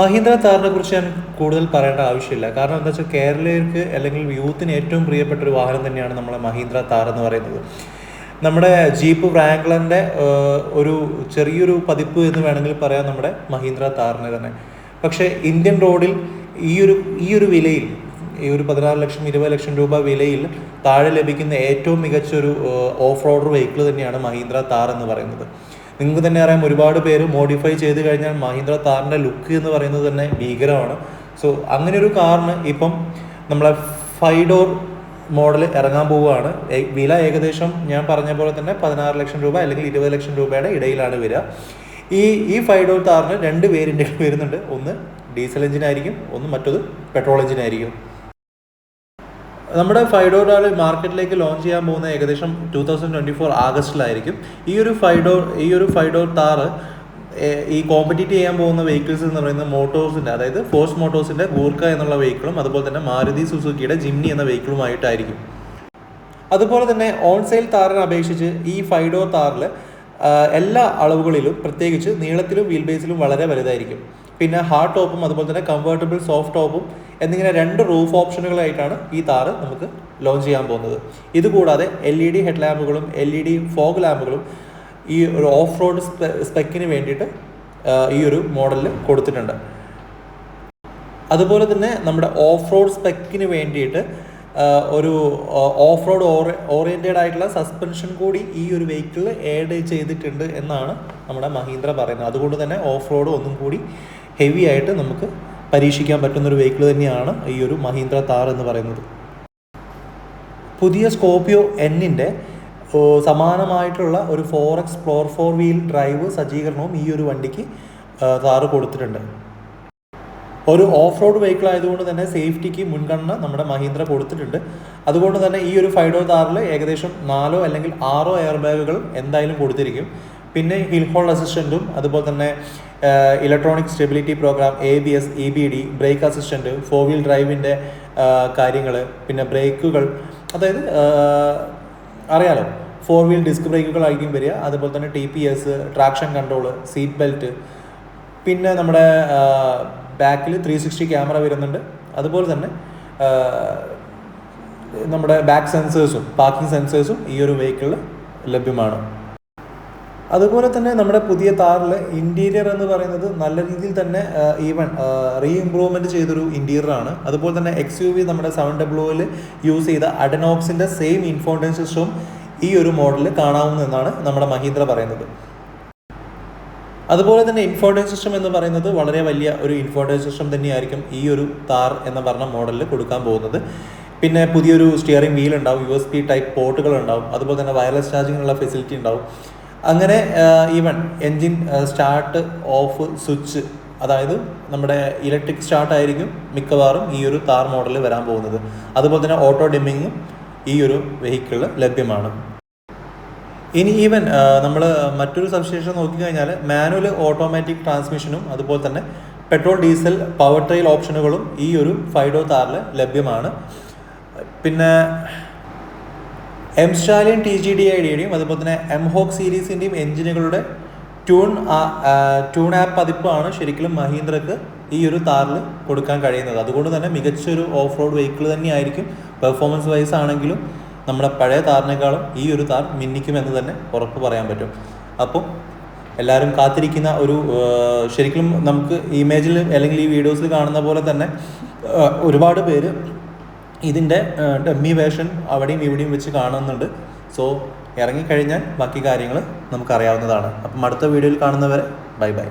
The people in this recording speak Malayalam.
മഹീന്ദ്ര താറിനെ കുറിച്ച് ഞാൻ കൂടുതൽ പറയേണ്ട ആവശ്യമില്ല. കാരണം എന്താ വെച്ചാൽ കേരളീയർക്ക് അല്ലെങ്കിൽ യൂത്തിന് ഏറ്റവും പ്രിയപ്പെട്ട ഒരു വാഹനം തന്നെയാണ് നമ്മളെ മഹീന്ദ്ര താർ എന്ന് പറയുന്നത്. നമ്മുടെ ജീപ്പ് വ്രാങ്ക്ലറിന്റെ ഒരു ചെറിയൊരു പതിപ്പ് എന്ന് വേണമെങ്കിൽ പറയാം നമ്മുടെ മഹീന്ദ്ര താറിന് തന്നെ. പക്ഷേ ഇന്ത്യൻ റോഡിൽ ഈ ഒരു ഈ ഒരു വിലയിൽ ഈ ഒരു പതിനാറ് ലക്ഷം ഇരുപത് ലക്ഷം രൂപ വിലയിൽ താഴെ ലഭിക്കുന്ന ഏറ്റവും മികച്ചൊരു ഓഫ് റോഡർ വെഹിക്കിൾ തന്നെയാണ് മഹീന്ദ്ര താർ എന്ന് പറയുന്നത്. നിങ്ങൾക്ക് തന്നെ അറിയാം ഒരുപാട് പേര് മോഡിഫൈ ചെയ്ത് കഴിഞ്ഞാൽ മഹീന്ദ്ര താറിന്റെ ലുക്ക് എന്ന് പറയുന്നത് തന്നെ ഭീകരമാണ്. സോ അങ്ങനെ ഒരു കാറിന് ഇപ്പം നമ്മളെ ഫൈവ് ഡോർ മോഡൽ ഇറങ്ങാൻ പോവുകയാണ്. വില ഏകദേശം ഞാൻ പറഞ്ഞ പോലെ തന്നെ പതിനാറ് ലക്ഷം രൂപ അല്ലെങ്കിൽ ഇരുപത് ലക്ഷം രൂപയുടെ ഇടയിലാണ് വരിക. ഈ ഈ ഫൈവ് ഡോർ താറിന് രണ്ട് വേരിയന്റുകൾ വരുന്നുണ്ട്. ഒന്ന് ഡീസൽ എഞ്ചിനായിരിക്കും ഒന്ന് മറ്റൊന്ന് പെട്രോൾ എഞ്ചിൻ ആയിരിക്കും. നമ്മുടെ ഫൈവ് ഡോർ ആൾ മാർക്കറ്റിലേക്ക് ലോഞ്ച് ചെയ്യാൻ പോകുന്ന ഏകദേശം ടൂ തൗസൻഡ് ട്വന്റി ഫോർ ആഗസ്റ്റിലായിരിക്കും. ഈ ഒരു ഫൈവ് ഡോർ ഈ ഒരു ഫൈവ് ഡോർ താറ് ഈ കോമ്പറ്റീറ്റ് ചെയ്യാൻ പോകുന്ന വെഹിക്കിൾസ് എന്ന് പറയുന്നത് മോട്ടോഴ്സിന്റെ അതായത് ഫോഴ്സ് മോട്ടോഴ്സിന്റെ ഗൂർക്ക എന്നുള്ള വെഹിക്കിളും അതുപോലെ തന്നെ മാരുതി സുസുക്കിയുടെ ജിംനി എന്ന വെഹിക്കിളുമായിട്ടായിരിക്കും അതുപോലെ തന്നെ ഓൺ സെയിൽ താറിനെ അപേക്ഷിച്ച് ഈ ഫൈവ് ഡോർ താറിൽ എല്ലാ അളവുകളിലും പ്രത്യേകിച്ച് നീളത്തിലും വീൽ ബേസിലും വളരെ വലുതായിരിക്കും. പിന്നെ ഹാർഡ് ടോപ്പും അതുപോലെ തന്നെ കംഫർട്ടബിൾ സോഫ്റ്റ് ടോപ്പും എന്നിങ്ങനെ രണ്ട് റൂഫ് ഓപ്ഷനുകളായിട്ടാണ് ഈ താറ് നമുക്ക് ലോഞ്ച് ചെയ്യാൻ പോകുന്നത്. ഇതുകൂടാതെ എൽ ഇ ഡി ഹെഡ് ലാമ്പുകളും എൽ ഇ ഡി ഫോഗ് ലാമ്പുകളും ഈ ഒരു ഓഫ് റോഡ് സ്പെക്കിന് വേണ്ടിയിട്ട് ഈ ഒരു മോഡലിൽ കൊടുത്തിട്ടുണ്ട്. അതുപോലെ തന്നെ നമ്മുടെ ഓഫ് റോഡ് സ്പെക്കിന് വേണ്ടിയിട്ട് ഒരു ഓഫ് റോഡ് ഓറിയന്റഡ് ആയിട്ടുള്ള സസ്പെൻഷൻ കൂടി ഈ ഒരു വെഹിക്കിളിൽ ആഡ് ചെയ്തിട്ടുണ്ട് എന്നാണ് നമ്മുടെ മഹീന്ദ്ര പറയുന്നത്. അതുകൊണ്ട് തന്നെ ഓഫ് റോഡ് ഒന്നും കൂടി ഹെവി ആയിട്ട് നമുക്ക് പരീക്ഷിക്കാൻ പറ്റുന്ന ഒരു വെഹിക്കിൾ തന്നെയാണ് ഈ ഒരു മഹീന്ദ്ര താർ എന്ന് പറയുന്നത്. പുതിയ സ്കോപ്പിയോ എന്നിന്റെ സമാനമായിട്ടുള്ള ഒരു four X floor four wheel drive സജ്ജീകരണവും ഈ ഒരു വണ്ടിക്ക് താറ് കൊടുത്തിട്ടുണ്ട്. ഒരു ഓഫ് റോഡ് വെഹിക്കിൾ ആയതുകൊണ്ട് തന്നെ സേഫ്റ്റിക്ക് മുൻഗണന നമ്മുടെ മഹീന്ദ്ര കൊടുത്തിട്ടുണ്ട്. അതുകൊണ്ട് തന്നെ ഈ ഒരു ഫൈവ് ഡോർ താറിൽ ഏകദേശം നാലോ അല്ലെങ്കിൽ ആറോ എയർ ബാഗുകൾ എന്തായാലും കൊടുത്തിരിക്കും. പിന്നെ ഹിൽ ഹോൾഡ് അസിസ്റ്റന്റും അതുപോലെ തന്നെ electronic stability program A B S E B D brake assistant four wheel ഡ്രൈവിന്റെ കാര്യങ്ങൾ പിന്നെ ബ്രേക്കുകൾ. അതായത് അറിയാലോ ഫോർ വീൽ ഡിസ്ക് ബ്രേക്കുകൾ ബ്രേക്കുകളായിരിക്കും വരിക. അതുപോലെ തന്നെ T P S traction control seat belt പിന്നെ നമ്മുടെ ബാക്കിൽ ത്രീ സിക്സ്റ്റി ക്യാമറ വരുന്നുണ്ട്. അതുപോലെ തന്നെ നമ്മുടെ ബാക്ക് സെൻസേഴ്സും പാർക്കിംഗ് സെൻസേഴ്സും ഈ ഒരു വെഹിക്കിളിൽ ലഭ്യമാണ്. അതുപോലെ തന്നെ നമ്മുടെ പുതിയ താറിൽ ഇന്റീരിയർ എന്ന് പറയുന്നത് നല്ല രീതിയിൽ തന്നെ ഈവൻ റീ ഇംപ്രൂവ്മെന്റ് ചെയ്തൊരു ആണ്. അതുപോലെ തന്നെ എക്സ് യു വി നമ്മുടെ സെവൻ ഡബ്ല്യൂവിൽ യൂസ് ചെയ്ത അഡനോക്സിന്റെ സെയിം ഇൻഫോർട്ടൻ സിസ്റ്റവും ഈ ഒരു മോഡലിൽ കാണാവുന്നതെന്നാണ് നമ്മുടെ മഹീന്ദ്ര പറയുന്നത്. അതുപോലെ തന്നെ ഇൻഫോർട്ടൈൻ സിസ്റ്റം എന്ന് പറയുന്നത് വളരെ വലിയ ഒരു ഇൻഫോർട്ടൈൻ സിസ്റ്റം തന്നെയായിരിക്കും ഈ ഒരു താർ എന്ന് പറഞ്ഞ മോഡലിൽ കൊടുക്കാൻ പോകുന്നത്. പിന്നെ പുതിയൊരു സ്റ്റിയറിംഗ് വീൽ ഉണ്ടാവും യു എസ് പി ടൈപ്പ് പോർട്ടുകൾ ഉണ്ടാവും. അതുപോലെ തന്നെ വയർലെസ് ചാർജിങ്ങിനുള്ള ഫെസിലിറ്റി ഉണ്ടാവും. അങ്ങനെ even engine start off switch അതായത് നമ്മുടെ ഇലക്ട്രിക് സ്റ്റാർട്ട് ആയിരിക്കും മിക്കവാറും ഈ ഒരു താർ മോഡലിൽ വരാൻ പോകുന്നത്. അതുപോലെ തന്നെ ഓട്ടോ ഡിമ്മിങ്ങും ഈ ഒരു വെഹിക്കിളിൽ ലഭ്യമാണ്. ഇനി ഈവൻ നമ്മൾ മറ്റൊരു സവിശേഷത നോക്കിക്കഴിഞ്ഞാൽ മാനുവൽ ഓട്ടോമാറ്റിക് ട്രാൻസ്മിഷനും അതുപോലെ തന്നെ പെട്രോൾ ഡീസൽ പവർ ട്രെയിൽ ഓപ്ഷനുകളും ഈ ഒരു ഫൈഡോ താറിൽ ലഭ്യമാണ്. പിന്നെ M Stallion T G D ഐഡിയുടെയും അതുപോലെ തന്നെ എം ഹോക്ക് സീരീസിന്റെയും എഞ്ചിനുകളുടെ ട്യൂൺ ട്യൂൺ ആപ്പ് പതിപ്പാണ് ശരിക്കും മഹീന്ദ്രക്ക് ഈ ഒരു താറിൽ കൊടുക്കാൻ കഴിയുന്നത്. അതുകൊണ്ട് തന്നെ മികച്ചൊരു ഓഫ് റോഡ് വെഹിക്കിൾ തന്നെയായിരിക്കും പെർഫോമൻസ് വൈസ് ആണെങ്കിലും നമ്മുടെ പഴയ താറിനേക്കാളും ഈ ഒരു താർ മിന്നിക്കുമെന്ന് തന്നെ ഉറപ്പ് പറയാൻ പറ്റും. അപ്പം എല്ലാവരും കാത്തിരിക്കുന്ന ഒരു ശരിക്കും നമുക്ക് ഇമേജിൽ അല്ലെങ്കിൽ ഈ വീഡിയോസിൽ കാണുന്ന പോലെ തന്നെ ഒരുപാട് പേര് ഇതിന്റെ ഡമ്മി വേഷൻ അവിടെയും ഇവിടെയും വെച്ച് കാണുന്നുണ്ട്. സോ ഇറങ്ങിക്കഴിഞ്ഞാൽ ബാക്കി കാര്യങ്ങൾ നമുക്കറിയാവുന്നതാണ്. അപ്പം അടുത്ത വീഡിയോയിൽ കാണുന്നവരെ ബൈ ബൈ.